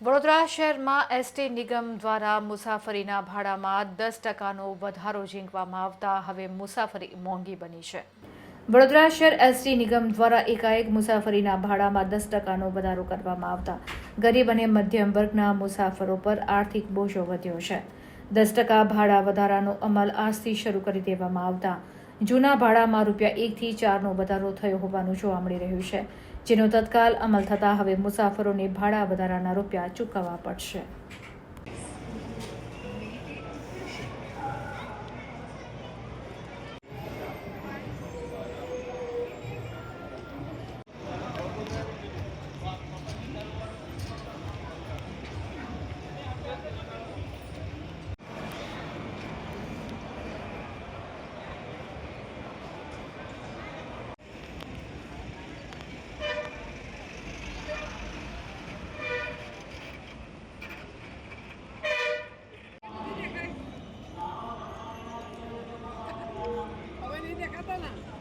વડોદરા શહેરમાં એસટી નિગમ દ્વારા મુસાફરીના ભાડામાં દસ ટકાનો વધારો ઝીંકવામાં આવતા હવે મુસાફરી મોંઘી બની છે. વડોદરા શહેર એસટી નિગમ દ્વારા એકાએક મુસાફરીના ભાડામાં દસ ટકાનો વધારો કરવામાં આવતા ગરીબ અને મધ્યમ વર્ગના મુસાફરો પર આર્થિક બોજો વધ્યો છે. દસ ટકા ભાડા વધારાનો અમલ આજથી શરૂ કરી દેવામાં આવતા જૂના ભાડામાં રૂપિયા એકથી ચારનો વધારો થયો હોવાનું જોવા મળી રહ્યું છે, જેનો તત્કાલ અમલ થતાં હવે મુસાફરોને ભાડા વધારાના રૂપિયા ચૂકવવા પડશે. খাতা না।